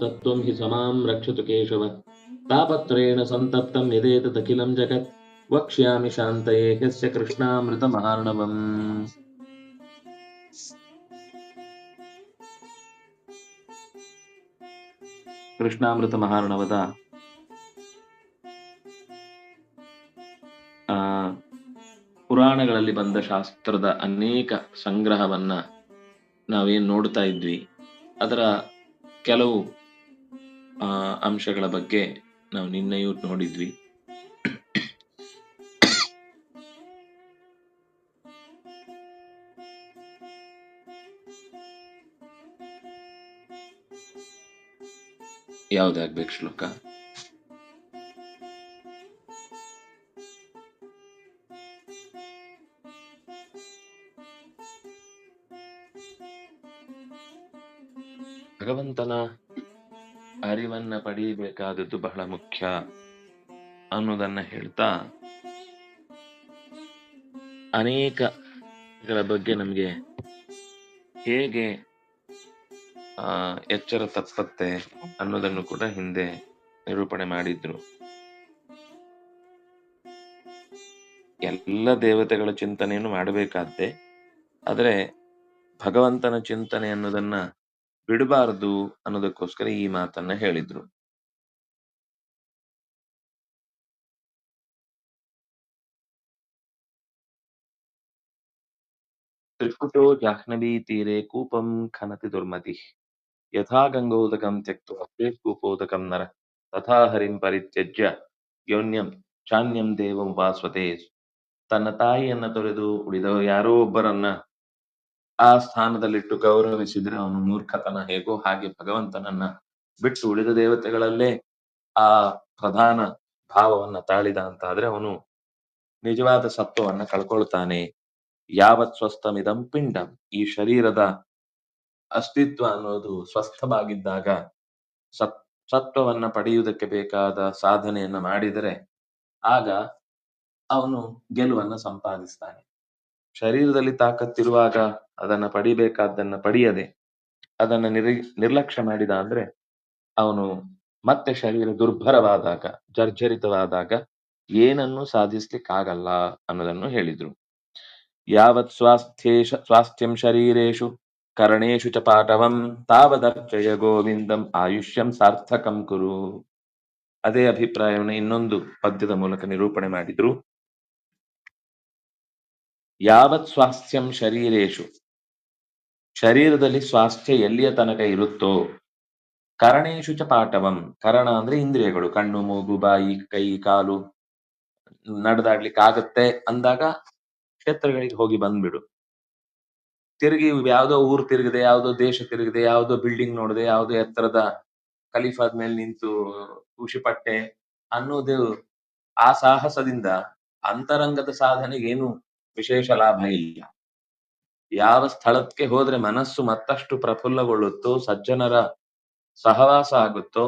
तत्त्वं हि समां रक्षतु केशव तापत्रेण सन्तप्तं यदेतदखिलं जगत् वक्ष्यामि शान्तये ह्यस्य कृष्णामृतमहार्णवम् ಕೃಷ್ಣಾಮೃತ ಮಹಾರ್ಣವದ ಆ, ಪುರಾಣಗಳಲ್ಲಿ ಬಂದ ಶಾಸ್ತ್ರದ ಅನೇಕ ಸಂಗ್ರಹವನ್ನ ನಾವೇನ್ ನೋಡ್ತಾ ಇದ್ವಿ ಅದರ ಕೆಲವು ಆ, ಅಂಶಗಳ ಬಗ್ಗೆ ನಾವು ನಿನ್ನೆಯೂ ನೋಡಿದ್ವಿ. ಯಾವ್ದಾಗ್ಬೇಕು ಶ್ಲೋಕ? ಭಗವಂತನ ಅರಿವನ್ನ ಪಡೆಯಬೇಕಾದದ್ದು ಬಹಳ ಮುಖ್ಯ ಅನ್ನೋದನ್ನ ಹೇಳ್ತಾ ಅನೇಕಗಳ ಬಗ್ಗೆ ನಮಗೆ ಹೇಗೆ ಎಚ್ಚರ ತಪ್ಪತ್ತೆ ಅನ್ನೋದನ್ನು ಕೂಡ ಹಿಂದೆ ನಿರೂಪಣೆ ಮಾಡಿದ್ರು. ಎಲ್ಲ ದೇವತೆಗಳ ಚಿಂತನೆಯನ್ನು ಮಾಡಬೇಕಾದ್ದೆ ಆದರೆ ಭಗವಂತನ ಚಿಂತನೆ ಅನ್ನೋದನ್ನ ಬಿಡಬಾರದು ಅನ್ನೋದಕ್ಕೋಸ್ಕರ ಈ ಮಾತನ್ನ ಹೇಳಿದ್ರು. ತ್ರಿಕುಟೋ ಜಾಹ್ನವಿ ತೀರೆ ಕೂಪಂ ಖನತಿ ದುರ್ಮತಿ. ಯಥಾ ಗಂಗೋದಕಂ ತ್ಯಕ್ತ ಕೂಪೋದಕಂ ನರ. ತಥಾ ಹರಿಂ ಪರಿತ್ಯಜ್ಯ ಯೋನ್ಯಂ ಚಾನ್ಯಂ ದೇವಂ ವಾಸ್ವತೆ. ತನ್ನ ತಾಯಿಯನ್ನ ತೊರೆದು ಉಳಿದ ಯಾರೋ ಒಬ್ಬರನ್ನ ಆ ಸ್ಥಾನದಲ್ಲಿಟ್ಟು ಗೌರವಿಸಿದ್ರೆ ಅವನು ಮೂರ್ಖತನ ಹೇಗೋ ಹಾಗೆ ಭಗವಂತನನ್ನ ಬಿಟ್ಟು ಉಳಿದ ದೇವತೆಗಳಲ್ಲೇ ಆ ಪ್ರಧಾನ ಭಾವವನ್ನ ತಾಳಿದ ಅಂತ ಆದ್ರೆ ಅವನು ನಿಜವಾದ ಸತ್ವವನ್ನ ಕಳ್ಕೊಳ್ತಾನೆ. ಯಾವತ್ ಸ್ವಸ್ಥಮಿದಂ ಪಿಂಡಂ. ಈ ಶರೀರದ ಅಸ್ತಿತ್ವ ಅನ್ನೋದು ಸ್ವಸ್ಥವಾಗಿದ್ದಾಗ ಸತ್, ಸತ್ವವನ್ನ ಪಡೆಯುವುದಕ್ಕೆ ಬೇಕಾದ ಸಾಧನೆಯನ್ನ ಮಾಡಿದರೆ ಆಗ ಅವನು ಗೆಲುವನ್ನ ಸಂಪಾದಿಸ್ತಾನೆ. ಶರೀರದಲ್ಲಿ ತಾಕತ್ತಿರುವಾಗ ಅದನ್ನ ಪಡಿಬೇಕಾದ್ದನ್ನ ಪಡೆಯದೆ, ಅದನ್ನ ನಿರ್, ನಿರ್ಲಕ್ಷ್ಯ ಮಾಡಿದ ಅಂದ್ರೆ ಅವನು ಮತ್ತೆ ಶರೀರ ದುರ್ಭರವಾದಾಗ, ಜರ್ಜರಿತವಾದಾಗ ಏನನ್ನು ಸಾಧಿಸ್ಲಿಕ್ಕಾಗಲ್ಲ ಅನ್ನೋದನ್ನು ಹೇಳಿದ್ರು. ಯಾವತ್ ಸ್ವಾಸ್ಥ್ಯೇಶ, ಸ್ವಾಸ್ಥ್ಯಂ ಶರೀರೇಶು, ಕರಣೇಶು ಚ ಪಾಠವಂ ತಾವದರ್ಚಯ ಗೋವಿಂದಂ, ಆಯುಷ್ಯಂ ಸಾರ್ಥಕಂ ಕುರು. ಅದೇ ಅಭಿಪ್ರಾಯವನ್ನು ಇನ್ನೊಂದು ಪದ್ಯದ ಮೂಲಕ ನಿರೂಪಣೆ ಮಾಡಿದ್ರು. ಯಾವತ್ ಸ್ವಾಸ್ಥ್ಯಂ ಶರೀರೇಶು? ಶರೀರದಲ್ಲಿ ಸ್ವಾಸ್ಥ್ಯ ಎಲ್ಲಿಯ ತನಕ ಇರುತ್ತೋ? ಕರಣೇಶು ಚ ಪಾಠವಂ. ಕರಣ ಅಂದ್ರೆ ಇಂದ್ರಿಯಗಳು. ಕಣ್ಣು, ಮೂಗು, ಬಾಯಿ, ಕೈ, ಕಾಲು ನಡೆದಾಡ್ಲಿಕ್ಕಾಗತ್ತೆ ಅಂದಾಗ ಕ್ಷೇತ್ರಗಳಿಗೆ ಹೋಗಿ ಬಂದ್ಬಿಡು. ತಿರುಗಿ ಯಾವುದೋ ಊರು ತಿರುಗಿದೆ, ಯಾವುದೋ ದೇಶ ತಿರುಗಿದೆ, ಯಾವುದೋ ಬಿಲ್ಡಿಂಗ್ ನೋಡಿದೆ, ಯಾವುದೋ ಎತ್ತರದ ಖಲೀಫಾದ ಮೇಲೆ ನಿಂತು ಖುಷಿಪಟ್ಟೆ ಅನ್ನೋದು ಆ ಸಾಹಸದಿಂದ ಅಂತರಂಗದ ಏನು? ವಿಶೇಷ ಲಾಭ ಇಲ್ಲ. ಯಾವ ಸ್ಥಳಕ್ಕೆ ಹೋದ್ರೆ ಮನಸ್ಸು ಮತ್ತಷ್ಟು ಪ್ರಫುಲ್ಲಗೊಳ್ಳುತ್ತೋ, ಸಜ್ಜನರ ಸಹವಾಸ ಆಗುತ್ತೋ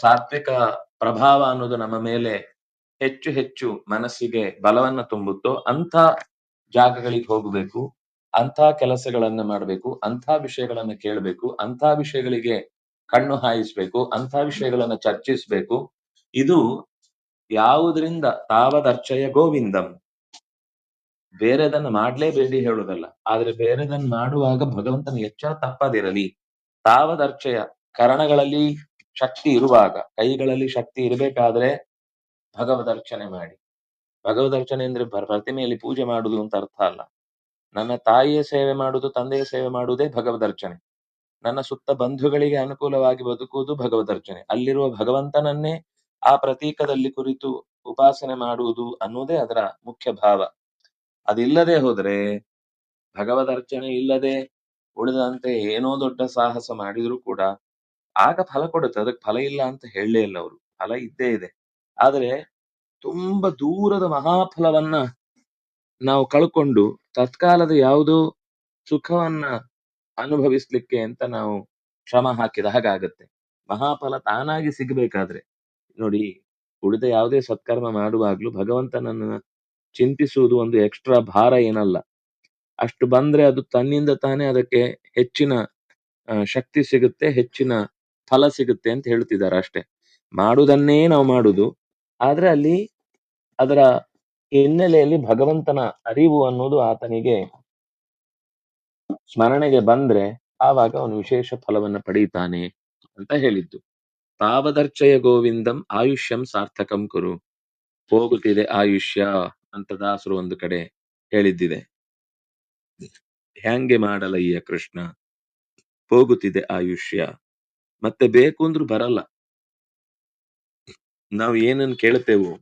ಸಾತ್ವಿಕ ಪ್ರಭಾವ ಅನ್ನೋದು ನಮ್ಮ ಮೇಲೆ ಹೆಚ್ಚು ಹೆಚ್ಚು ಮನಸ್ಸಿಗೆ ಬಲವನ್ನ ತುಂಬುತ್ತೋ ಅಂತ ಜಾಗಗಳಿಗೆ ಹೋಗಬೇಕು, ಅಂಥ ಕೆಲಸಗಳನ್ನ ಮಾಡಬೇಕು, ಅಂಥ ವಿಷಯಗಳನ್ನ ಕೇಳಬೇಕು, ಅಂಥ ವಿಷಯಗಳಿಗೆ ಕಣ್ಣು ಹಾಯಿಸ್ಬೇಕು, ಅಂಥ ವಿಷಯಗಳನ್ನ ಚರ್ಚಿಸ್ಬೇಕು. ಇದು ಯಾವುದರಿಂದ ತಾವದರ್ಚಯ ಗೋವಿಂದಂ. ಬೇರೆದನ್ನ ಮಾಡ್ಲೇಬೇಡಿ ಹೇಳುದಲ್ಲ. ಆದ್ರೆ ಬೇರೆದನ್ನ ಮಾಡುವಾಗ ಭಗವಂತನ ಎಚ್ಚರ ತಪ್ಪದಿರಲಿ. ತಾವದರ್ಚಯ ಕರಣಗಳಲ್ಲಿ ಶಕ್ತಿ ಇರುವಾಗ, ಕೈಗಳಲ್ಲಿ ಶಕ್ತಿ ಇರಬೇಕಾದ್ರೆ ಭಗವದರ್ಚನೆ ಮಾಡಿ. ಭಗವದರ್ಚನೆ ಅಂದ್ರೆ ಪ್ರತಿಮೆಯಲ್ಲಿ ಪೂಜೆ ಮಾಡುದು ಅಂತ ಅರ್ಥ ಅಲ್ಲ. ನನ್ನ ತಾಯಿಯ ಸೇವೆ ಮಾಡುವುದು ತಂದೆಯ ಸೇವೆ ಮಾಡುವುದೇ ಭಗವದರ್ಚನೆ. ನನ್ನ ಸುತ್ತ ಬಂಧುಗಳಿಗೆ ಅನುಕೂಲವಾಗಿ ಬದುಕುವುದು ಭಗವದರ್ಚನೆ. ಅಲ್ಲಿರುವ ಭಗವಂತನನ್ನೇ ಆ ಪ್ರತೀಕದಲ್ಲಿ ಕುರಿತು ಉಪಾಸನೆ ಮಾಡುವುದು ಅನ್ನುವುದೇ ಅದರ ಮುಖ್ಯ ಭಾವ. ಅದಿಲ್ಲದೆ ಹೋದ್ರೆ ಭಗವದರ್ಚನೆ ಇಲ್ಲದೆ ಉಳಿದಂತೆ ಏನೋ ದೊಡ್ಡ ಸಾಹಸ ಮಾಡಿದ್ರು ಕೂಡ ಆಗ ಫಲ ಕೊಡುತ್ತೆ. ಅದಕ್ಕೆ ಫಲ ಇಲ್ಲ ಅಂತ ಹೇಳಲೇ ಇಲ್ಲ ಅವರು. ಫಲ ಇದ್ದೇ ಇದೆ. ಆದರೆ ತುಂಬಾ ದೂರದ ಮಹಾಫಲವನ್ನ ನಾವು ಕಳ್ಕೊಂಡು ತತ್ಕಾಲದ ಯಾವುದೋ ಸುಖವನ್ನ ಅನುಭವಿಸ್ಲಿಕ್ಕೆ ಅಂತ ನಾವು ಶ್ರಮ ಹಾಕಿದ ಹಾಗಾಗತ್ತೆ. ಮಹಾಫಲ ತಾನಾಗಿ ಸಿಗಬೇಕಾದ್ರೆ ನೋಡಿ ಉಳಿದ ಯಾವುದೇ ಸತ್ಕರ್ಮ ಮಾಡುವಾಗ್ಲೂ ಭಗವಂತನನ್ನ ಚಿಂತಿಸುವುದು ಒಂದು ಎಕ್ಸ್ಟ್ರಾ ಭಾರ ಏನಲ್ಲ. ಅಷ್ಟು ಬಂದ್ರೆ ಅದು ತನ್ನಿಂದ ತಾನೇ ಅದಕ್ಕೆ ಹೆಚ್ಚಿನ ಶಕ್ತಿ ಸಿಗುತ್ತೆ, ಹೆಚ್ಚಿನ ಫಲ ಸಿಗುತ್ತೆ ಅಂತ ಹೇಳ್ತಿದ್ದಾರೆ ಅಷ್ಟೇ. ಮಾಡುವುದನ್ನೇ ನಾವು ಮಾಡುದು. ಆದ್ರೆ ಅಲ್ಲಿ ಅದರ ಹಿನ್ನೆಲೆಯಲ್ಲಿ ಭಗವಂತನ ಅರಿವು ಅನ್ನೋದು ಆತನಿಗೆ ಸ್ಮರಣೆಗೆ ಬಂದ್ರೆ ಆವಾಗ ಅವನು ವಿಶೇಷ ಫಲವನ್ನ ಪಡೀತಾನೆ ಅಂತ ಹೇಳಿದ್ದು. ತಾವದರ್ಚಯ ಗೋವಿಂದಂ ಆಯುಷ್ಯಂ ಸಾರ್ಥಕಂ ಕುರು. ಹೋಗುತ್ತಿದೆ ಆಯುಷ್ಯ. ಅಂತ ದಾಸರು ಒಂದು ಕಡೆ ಹೇಳಿದ್ದಿದೆ. ಹ್ಯಾಂಗೆ ಮಾಡಲಯ್ಯ ಕೃಷ್ಣ? ಹೋಗುತ್ತಿದೆ ಆಯುಷ್ಯ. ಮತ್ತೆ ಬೇಕು ಅಂದ್ರೂ ಬರಲ್ಲ. ನಾವು ಏನನ್ನು ಕೇಳ್ತೇವೋ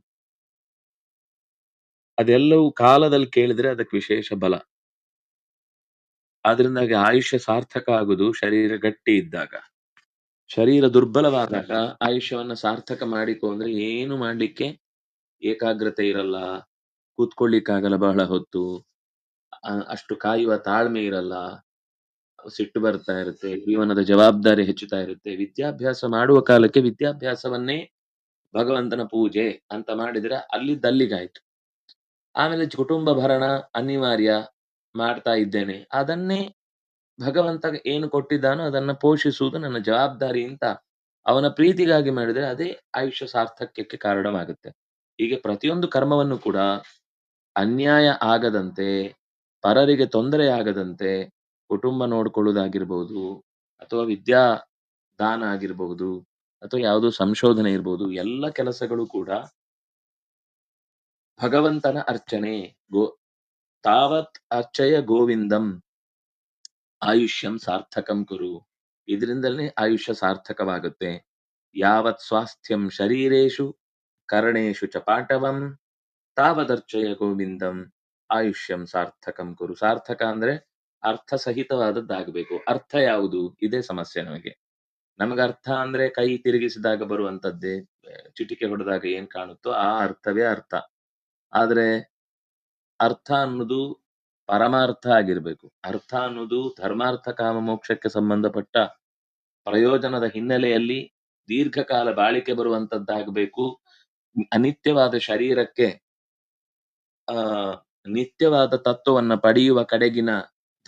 ಅದೆಲ್ಲವೂ ಕಾಲದಲ್ಲಿ ಕೇಳಿದ್ರೆ ಅದಕ್ಕೆ ವಿಶೇಷ ಬಲ. ಆದ್ರಿಂದಾಗಿ ಆಯುಷ್ಯ ಸಾರ್ಥಕ ಆಗುದು ಶರೀರ ಗಟ್ಟಿ ಇದ್ದಾಗ. ಶರೀರ ದುರ್ಬಲವಾದಾಗ ಆಯುಷ್ಯವನ್ನ ಸಾರ್ಥಕ ಮಾಡಿಕೊಂಡ್ರೆ ಏನು ಮಾಡ್ಲಿಕ್ಕೆ ಏಕಾಗ್ರತೆ ಇರಲ್ಲ. ಕೂತ್ಕೊಳ್ಳಿಕ್ಕಾಗಲ್ಲ ಬಹಳ ಹೊತ್ತು. ಅಷ್ಟು ಕಾಯುವ ತಾಳ್ಮೆ ಇರಲ್ಲ. ಸಿಟ್ಟು ಬರ್ತಾ ಇರುತ್ತೆ, ಜೀವನದ ಜವಾಬ್ದಾರಿ ಹೆಚ್ಚುತ್ತಾ ಇರುತ್ತೆ. ವಿದ್ಯಾಭ್ಯಾಸ ಮಾಡುವ ಕಾಲಕ್ಕೆ ವಿದ್ಯಾಭ್ಯಾಸವನ್ನೇ ಭಗವಂತನ ಪೂಜೆ ಅಂತ ಮಾಡಿದ್ರೆ ಅಲ್ಲಿದ್ದಲ್ಲಿಗಾಯ್ತು ಆಮೇಲೆ ಕುಟುಂಬ ಭರಣ ಅನಿವಾರ್ಯ ಮಾಡ್ತಾ ಇದ್ದೇನೆ. ಅದನ್ನೇ ಭಗವಂತ ಏನು ಕೊಟ್ಟಿದ್ದಾನೋ ಅದನ್ನ ಪೋಷಿಸುವುದು ನನ್ನ ಜವಾಬ್ದಾರಿ ಅಂತ ಅವನ ಪ್ರೀತಿಗಾಗಿ ಮಾಡಿದ್ರೆ ಅದೇ ಆಯುಷ್ಯ ಸಾರ್ಥಕ್ಯಕ್ಕೆ ಕಾರಣವಾಗುತ್ತೆ. ಹೀಗೆ ಪ್ರತಿಯೊಂದು ಕರ್ಮವನ್ನು ಕೂಡ ಅನ್ಯಾಯ ಆಗದಂತೆ, ಪರರಿಗೆ ತೊಂದರೆ ಆಗದಂತೆ ಕುಟುಂಬ ನೋಡ್ಕೊಳ್ಳೋದಾಗಿರ್ಬೋದು, ಅಥವಾ ವಿದ್ಯಾ ದಾನ ಆಗಿರ್ಬಹುದು ಅಥವಾ ಯಾವುದೋ ಸಂಶೋಧನೆ ಇರ್ಬೋದು, ಎಲ್ಲ ಕೆಲಸಗಳು ಕೂಡ ಭಗವಂತನ ಅರ್ಚನೆ, ಗೋ, ತಾವತ್ ಅರ್ಚಯ ಗೋವಿಂದಂ. ಆಯುಷ್ಯಂ ಸಾರ್ಥಕಂ ಕುರು. ಇದರಿಂದಲೇ ಆಯುಷ್ಯ ಸಾರ್ಥಕವಾಗುತ್ತೆ. ಯಾವತ್ ಸ್ವಾಸ್ಥ್ಯಂ ಶರೀರೇಶು, ಕರ್ಣೇಶು ಚ ಪಾಟವಂ ತಾವದರ್ಚಯ ಗೋವಿಂದಂ, ಆಯುಷ್ಯಂ ಸಾರ್ಥಕಂ ಕುರು. ಸಾರ್ಥಕ ಅಂದ್ರೆ ಅರ್ಥ ಸಹಿತವಾದದ್ದಾಗಬೇಕು ಅರ್ಥ ಯಾವುದು? ಇದೇ ಸಮಸ್ಯೆ ನಮಗೆ. ನಮಗೆ ಅರ್ಥ ಅಂದ್ರೆ ಕೈ ತಿರುಗಿಸಿದಾಗ ಬರುವಂತದ್ದೇ ಚಿಟಿಕೆ ಹೊಡೆದಾಗ ಏನ್ ಕಾಣುತ್ತೋ ಆ ಅರ್ಥವೇ ಅರ್ಥ. ಆದ್ರೆ ಅರ್ಥ ಅನ್ನೋದು ಪರಮಾರ್ಥ ಆಗಿರ್ಬೇಕು. ಅರ್ಥ ಅನ್ನೋದು ಧರ್ಮಾರ್ಥ, ಕಾಮ, ಮೋಕ್ಷಕ್ಕೆ ಸಂಬಂಧಪಟ್ಟ ಪ್ರಯೋಜನದ ಹಿನ್ನೆಲೆಯಲ್ಲಿ ದೀರ್ಘಕಾಲ ಬಾಳಿಕೆ ಬರುವಂತದ್ದಾಗಬೇಕು ಅನಿತ್ಯವಾದ ಶರೀರಕ್ಕೆ ಆ, ನಿತ್ಯವಾದ ತತ್ವವನ್ನ ಪಡೆಯುವ ಕಡೆಗಿನ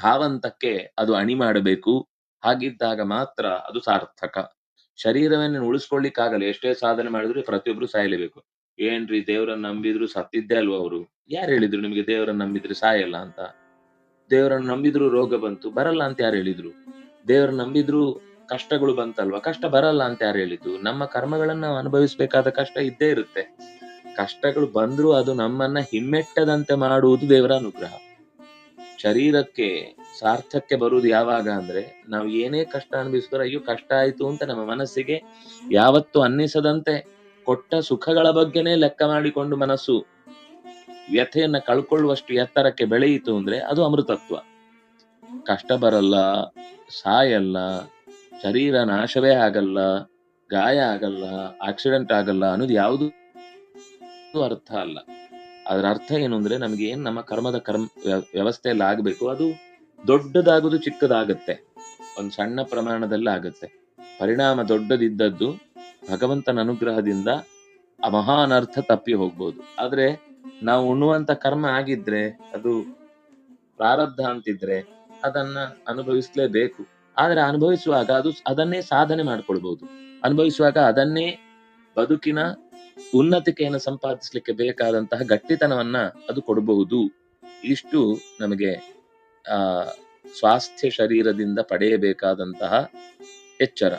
ಧಾವಂತಕ್ಕೆ ಅದು ಅಣಿ ಮಾಡಬೇಕು. ಹಾಗಿದ್ದಾಗ ಮಾತ್ರ ಅದು ಸಾರ್ಥಕ. ಶರೀರವನ್ನು ಉಳಿಸ್ಕೊಳ್ಳಿಕ್ಕಾಗಲ್ಲ. ಎಷ್ಟೇ ಸಾಧನೆ ಮಾಡಿದ್ರು ಪ್ರತಿಯೊಬ್ರು ಸಾಯಲೇಬೇಕು. ಏನ್ರಿ ದೇವರನ್ನ ನಂಬಿದ್ರು ಸತ್ತಿದ್ದೇ ಅಲ್ವಾ ಅವರು? ಯಾರು ಹೇಳಿದ್ರು ನಿಮಗೆ ದೇವರನ್ನ ನಂಬಿದ್ರೆ ಸಾಯಲ್ಲ ಅಂತ? ದೇವರನ್ನ ನಂಬಿದ್ರು ರೋಗ ಬಂತು, ಬರಲ್ಲ ಅಂತ ಯಾರು ಹೇಳಿದ್ರು? ದೇವರನ್ನ ನಂಬಿದ್ರು ಕಷ್ಟಗಳು ಬಂತಲ್ವಾ? ಕಷ್ಟ ಬರಲ್ಲ ಅಂತ ಯಾರು ಹೇಳಿದ್ರು ನಮ್ಮ ಕರ್ಮಗಳನ್ನ ನಾವು ಅನುಭವಿಸ್ಬೇಕಾದ ಕಷ್ಟ ಇದ್ದೇ ಇರುತ್ತೆ. ಕಷ್ಟಗಳು ಬಂದ್ರೂ ಅದು ನಮ್ಮನ್ನ ಹಿಮ್ಮೆಟ್ಟದಂತೆ ಮಾಡುವುದು ದೇವರ ಅನುಗ್ರಹ. ಶರೀರಕ್ಕೆ ಸಾರ್ಥಕ್ಕೆ ಬರುವುದು ಯಾವಾಗ ಅಂದ್ರೆ ನಾವು ಏನೇ ಕಷ್ಟ ಅನುಭವಿಸಿದ್ರೆ ಅಯ್ಯೋ ಕಷ್ಟ ಆಯ್ತು ಅಂತ ನಮ್ಮ ಮನಸ್ಸಿಗೆ ಯಾವತ್ತು ಅನ್ನಿಸದಂತೆ ಕೊಟ್ಟ ಸುಖಗಳ ಬಗ್ಗೆನೇ ಲೆಕ್ಕ ಮಾಡಿಕೊಂಡು ಮನಸ್ಸು ವ್ಯಥೆಯನ್ನ ಕಳ್ಕೊಳ್ಳುವಷ್ಟು ಎತ್ತರಕ್ಕೆ ಬೆಳೆಯಿತು ಅಂದ್ರೆ ಅದು ಅಮೃತತ್ವ. ಕಷ್ಟ ಬರಲ್ಲ, ಸಾಯಲ್ಲ, ಶರೀರ ನಾಶವೇ ಆಗಲ್ಲ, ಗಾಯ ಆಗಲ್ಲ ಆಕ್ಸಿಡೆಂಟ್ ಆಗಲ್ಲ ಅನ್ನೋದು ಯಾವುದು ಅರ್ಥ ಅಲ್ಲ. ಅದರ ಅರ್ಥ ಏನು ಅಂದ್ರೆ ನಮ್ಗೆ ಏನ್ ನಮ್ಮ ಕರ್ಮದ ಕರ್ಮ ವ್ಯ- ವ್ಯವಸ್ಥೆಯಲ್ಲಿ ಆಗ್ಬೇಕು, ಅದು ದೊಡ್ಡದಾಗೋದು ಚಿಕ್ಕದಾಗತ್ತೆ. ಒಂದು ಸಣ್ಣ ಪ್ರಮಾಣದಲ್ಲಿ ಆಗುತ್ತೆ. ಪರಿಣಾಮ ದೊಡ್ಡದಿದ್ದದ್ದು ಭಗವಂತನ ಅನುಗ್ರಹದಿಂದ ಆ ಅರ್ಥ ತಪ್ಪಿ ಹೋಗ್ಬೋದು. ಆದ್ರೆ ನಾವು ಉಣ್ಣುವಂತ ಕರ್ಮ ಆಗಿದ್ರೆ, ಅದು ಪ್ರಾರಬ್ಧ ಅಂತಿದ್ರೆ ಅದನ್ನ ಅನುಭವಿಸ್ಲೇಬೇಕು. ಆದ್ರೆ ಅನುಭವಿಸುವಾಗ ಅದು ಅದನ್ನೇ ಸಾಧನೆ ಮಾಡ್ಕೊಳ್ಬಹುದು ಅನುಭವಿಸುವಾಗ ಅದನ್ನೇ ಬದುಕಿನ ಉನ್ನತಿಕೆಯನ್ನು ಸಂಪಾದಿಸ್ಲಿಕ್ಕೆ ಬೇಕಾದಂತಹ ಗಟ್ಟಿತನವನ್ನ ಅದು ಕೊಡಬಹುದು. ಇಷ್ಟು ನಮಗೆ ಆ ಸ್ವಾಸ್ಥ್ಯ ಶರೀರದಿಂದ ಪಡೆಯಬೇಕಾದಂತಹ ಎಚ್ಚರ.